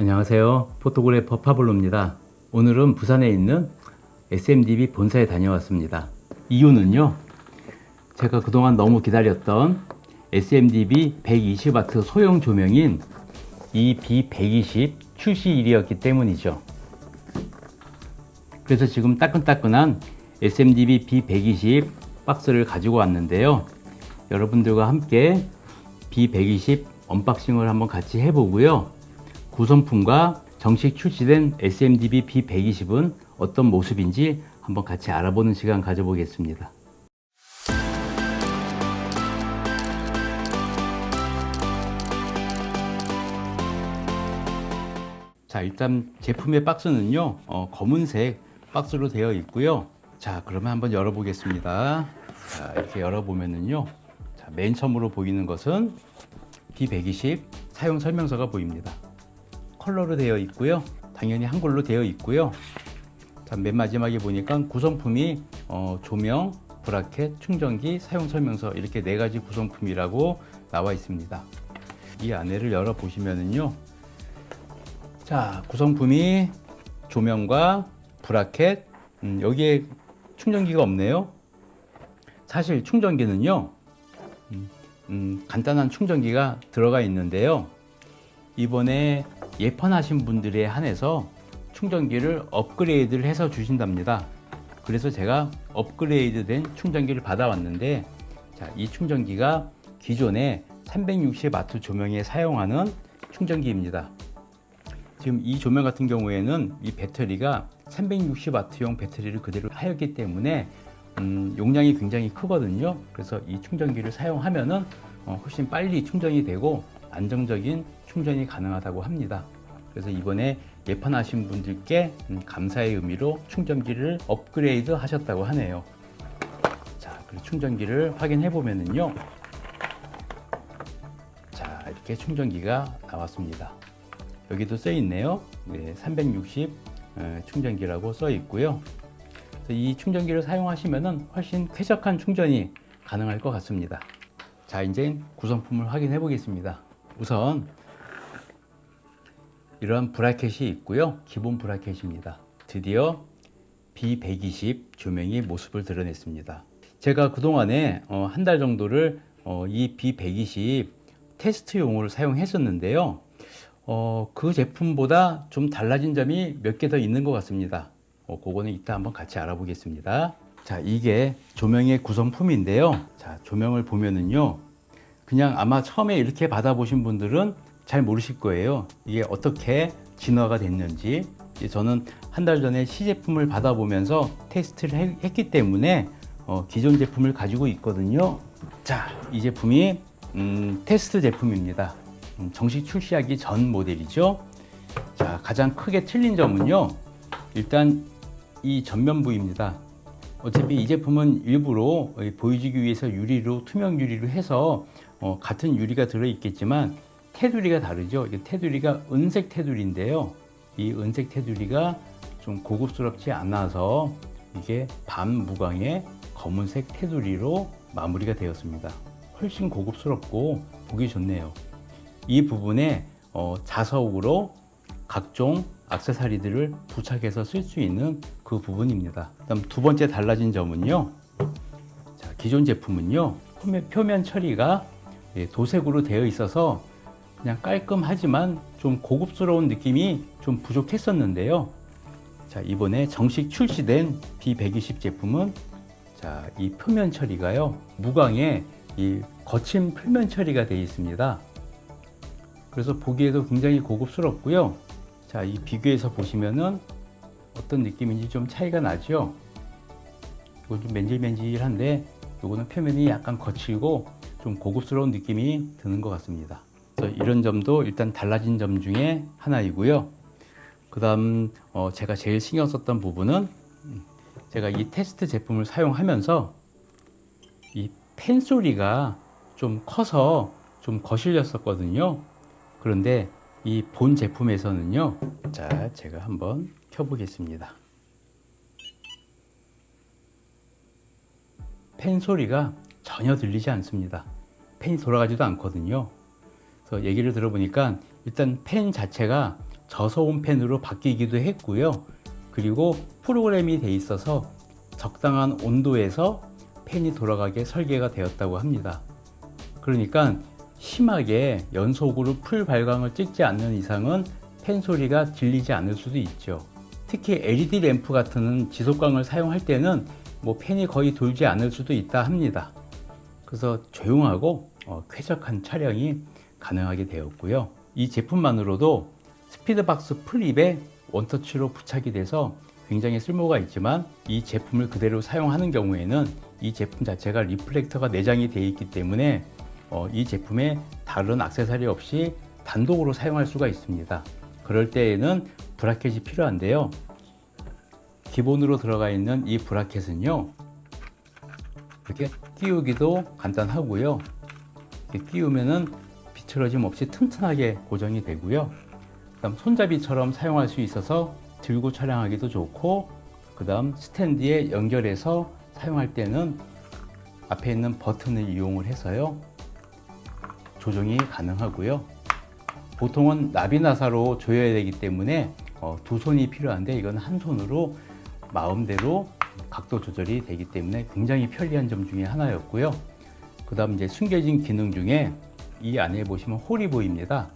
안녕하세요. 포토그래퍼 파블로입니다. 오늘은 부산에 있는 SMDB 본사에 다녀왔습니다. 이유는요. 제가 그동안 너무 기다렸던 SMDB 120W 소형 조명인 이 B120 출시일이었기 때문이죠. 그래서 지금 따끈따끈한 SMDB B120 박스를 가지고 왔는데요. 여러분들과 함께 B120 언박싱을 한번 같이 해보고요. 구성품과 정식 출시된 SMDB B120은 어떤 모습인지 한번 같이 알아보는 시간 가져보겠습니다. 자, 일단 제품의 박스는요, 어, 검은색 박스로 되어 있고요. 자, 그러면 한번 열어보겠습니다. 자, 이렇게 열어보면은요, 자, 맨 처음으로 보이는 것은 B120 사용 설명서가 보입니다. 컬러로 되어 있고요. 당연히 한글로 되어 있고요. 자, 맨 마지막에 보니까 구성품이 어, 조명, 브라켓, 충전기, 사용 설명서 이렇게 네 가지 구성품이라고 나와 있습니다. 이 안에를 열어 보시면은요. 자, 구성품이 조명과 브라켓, 음, 여기에 충전기가 없네요. 사실 충전기는요, 음, 음, 간단한 충전기가 들어가 있는데요. 이번에 예판하신 분들에 한해서 충전기를 업그레이드를 해서 주신답니다. 그래서 제가 업그레이드된 충전기를 받아왔는데, 자, 이 충전기가 기존의 360W 조명에 사용하는 충전기입니다. 지금 이 조명 같은 경우에는 이 배터리가 360W용 배터리를 그대로 하였기 때문에 음, 용량이 굉장히 크거든요. 그래서 이 충전기를 사용하면은 어, 훨씬 빨리 충전이 되고 안정적인 충전이 가능하다고 합니다. 그래서 이번에 예판하신 분들께 음, 감사의 의미로 충전기를 업그레이드 하셨다고 하네요. 자, 그리고 충전기를 확인해 보면은요. 자, 이렇게 충전기가 나왔습니다. 여기도 써 있네요. 네, 360 에, 충전기라고 써 있고요. 이 충전기를 사용하시면 훨씬 쾌적한 충전이 가능할 것 같습니다. 자, 이제 구성품을 확인해 보겠습니다. 우선 이러한 브라켓이 있고요. 기본 브라켓입니다. 드디어 B120 조명이 모습을 드러냈습니다. 제가 그동안에 어, 한달 정도를 어, 이 B120 테스트용으로 사용했었는데요. 어, 그 제품보다 좀 달라진 점이 몇 개 더 있는 것 같습니다. 어, 그거는 이따 한번 같이 알아보겠습니다. 자, 이게 조명의 구성품인데요. 자, 조명을 보면은요. 그냥 아마 처음에 이렇게 받아보신 분들은 잘 모르실 거예요. 이게 어떻게 진화가 됐는지. 저는 한 달 전에 시제품을 받아보면서 테스트를 해- 했기 때문에 어, 기존 제품을 가지고 있거든요. 자, 이 제품이 음, 테스트 제품입니다. 음, 정식 출시하기 전 모델이죠. 자, 가장 크게 틀린 점은요. 일단 이 전면 부입니다. 어차피 이 제품은 일부러 보여주기 위해서 유리로 투명 유리로 해서 어, 같은 유리가 들어 있겠지만 테두리가 다르죠. 이 테두리가 은색 테두리인데요. 이 은색 테두리가 좀 고급스럽지 않아서 이게 밤무광의 검은색 테두리로 마무리가 되었습니다. 훨씬 고급스럽고 보기 좋네요. 이 부분에 어, 자석으로 각종 액세서리들을 부착해서 쓸 수 있는 그 부분입니다. 그다음 두 번째 달라진 점은요. 자, 기존 제품은요. 표면, 표면 처리가 예, 도색으로 되어 있어서 그냥 깔끔하지만 좀 고급스러운 느낌이 좀 부족했었는데요. 자, 이번에 정식 출시된 B120 제품은 자, 이 표면 처리가요. 무광에 이 거친 표면 처리가 되어 있습니다. 그래서 보기에도 굉장히 고급스럽고요. 자, 이 비교해서 보시면은 어떤 느낌인지 좀 차이가 나죠. 이건 좀 맨질맨질한데 이거는 표면이 약간 거칠고 좀 고급스러운 느낌이 드는 것 같습니다. 그래서 이런 점도 일단 달라진 점 중에 하나이고요. 그 다음 어, 제가 제일 신경 썼던 부분은 음, 제가 이 테스트 제품을 사용하면서 이 펜 소리가 좀 커서 좀 거슬렸었거든요. 그런데 이 본 제품에서는요. 자, 제가 한번 켜보겠습니다. 펜 소리가 전혀 들리지 않습니다. 펜이 돌아가지도 않거든요. 그래서 얘기를 들어보니까 일단 펜 자체가 저소음 팬으로 바뀌기도 했고요. 그리고 프로그램이 돼 있어서 적당한 온도에서 팬이 돌아가게 설계가 되었다고 합니다. 그러니까 심하게 연속으로 풀 발광을 찍지 않는 이상은 팬 소리가 들리지 않을 수도 있죠. 특히 LED 램프 같은 지속광을 사용할 때는 뭐 팬이 거의 돌지 않을 수도 있다 합니다. 그래서 조용하고 어, 쾌적한 촬영이 가능하게 되었고요. 이 제품만으로도 스피드박스 플립에 원터치로 부착이 돼서 굉장히 쓸모가 있지만 이 제품을 그대로 사용하는 경우에는 이 제품 자체가 리플렉터가 내장이 되어 있기 때문에 어, 이 제품에 다른 액세서리 없이 단독으로 사용할 수가 있습니다. 그럴 때에는 브라켓이 필요한데요. 기본으로 들어가 있는 이 브라켓은요. 이렇게 끼우기도 간단하고요. 이렇게 끼우면은 비틀어짐 없이 튼튼하게 고정이 되고요. 그다음 손잡이처럼 사용할 수 있어서 들고 촬영하기도 좋고 그다음 스탠드에 연결해서 사용할 때는 앞에 있는 버튼을 이용을 해서요. 조정이 가능하고요. 보통은 나비나사로 조여야 되기 때문에 어, 두 손이 필요한데 이건 한 손으로 마음대로 각도 조절이 되기 때문에 굉장히 편리한 점 중에 하나였고요. 그 다음 이제 숨겨진 기능 중에 이 안에 보시면 홀이 보입니다.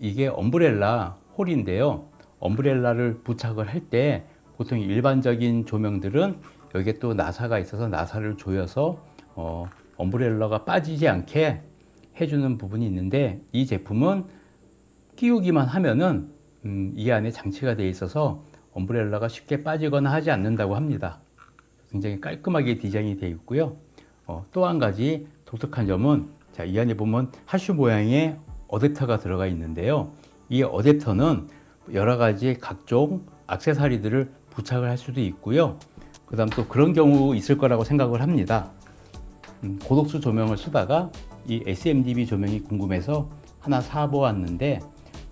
이게 엄브렐라 홀인데요. 엄브렐라를 부착을 할 때 보통 일반적인 조명들은 여기에 또 나사가 있어서 나사를 조여서 어, 엄브렐라가 빠지지 않게 해주는 부분이 있는데 이 제품은 끼우기만 하면은 음, 이 안에 장치가 되어 있어서 엄브렐라가 쉽게 빠지거나 하지 않는다고 합니다. 굉장히 깔끔하게 디자인이 되어 있고요. 어, 또 한 가지 독특한 점은 자, 이 안에 보면 하슈 모양의 어댑터가 들어가 있는데요. 이 어댑터는 여러 가지 각종 액세서리들을 부착을 할 수도 있고요. 그 다음 또 그런 경우 있을 거라고 생각을 합니다. 음, 고독수 조명을 쓰다가 이 SMDB 조명이 궁금해서 하나 사보았는데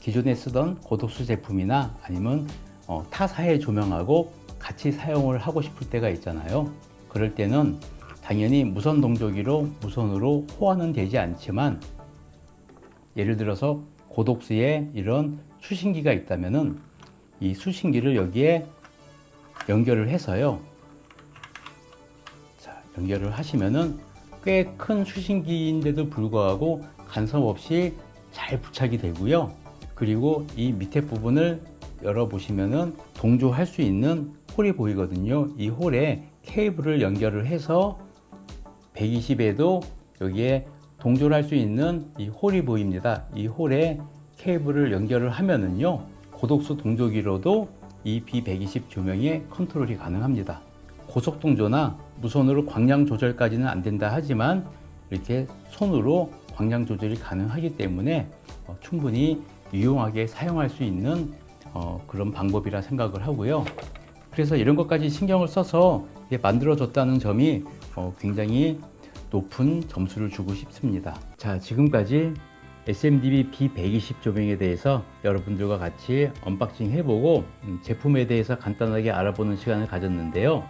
기존에 쓰던 고독수 제품이나 아니면 어, 타사의 조명하고 같이 사용을 하고 싶을 때가 있잖아요. 그럴 때는 당연히 무선 동조기로 무선으로 호환은 되지 않지만 예를 들어서 고독수에 이런 수신기가 있다면은 이 수신기를 여기에 연결을 해서요. 자, 연결을 하시면은 꽤 큰 수신기인데도 불구하고 간섭 없이 잘 부착이 되고요. 그리고 이 밑에 부분을 열어보시면은 동조할 수 있는 홀이 보이거든요. 이 홀에 케이블을 연결을 해서 120에도 여기에 동조를 할 수 있는 이 홀이 보입니다. 이 홀에 케이블을 연결을 하면은요. 고독수 동조기로도 이 B120 조명의 컨트롤이 가능합니다. 고속 동조나 무선으로 광량 조절까지는 안 된다 하지만 이렇게 손으로 광량 조절이 가능하기 때문에 어, 충분히 유용하게 사용할 수 있는 어, 그런 방법이라 생각을 하고요. 그래서 이런 것까지 신경을 써서 만들어졌다는 점이 어, 굉장히 높은 점수를 주고 싶습니다. 자, 지금까지 SMDB B120 조명에 대해서 여러분들과 같이 언박싱 해보고 음, 제품에 대해서 간단하게 알아보는 시간을 가졌는데요.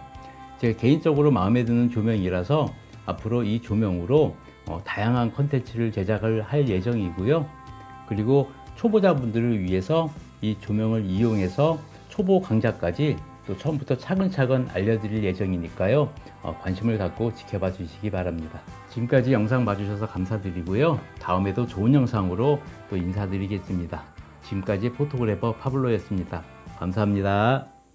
제가 개인적으로 마음에 드는 조명이라서 앞으로 이 조명으로 어, 다양한 컨텐츠를 제작을 할 예정이고요. 그리고 초보자분들을 위해서 이 조명을 이용해서 초보 강좌까지 또 처음부터 차근차근 알려드릴 예정이니까요. 어, 관심을 갖고 지켜봐 주시기 바랍니다. 지금까지 영상 봐주셔서 감사드리고요. 다음에도 좋은 영상으로 또 인사드리겠습니다. 지금까지 포토그래퍼 파블로였습니다. 감사합니다.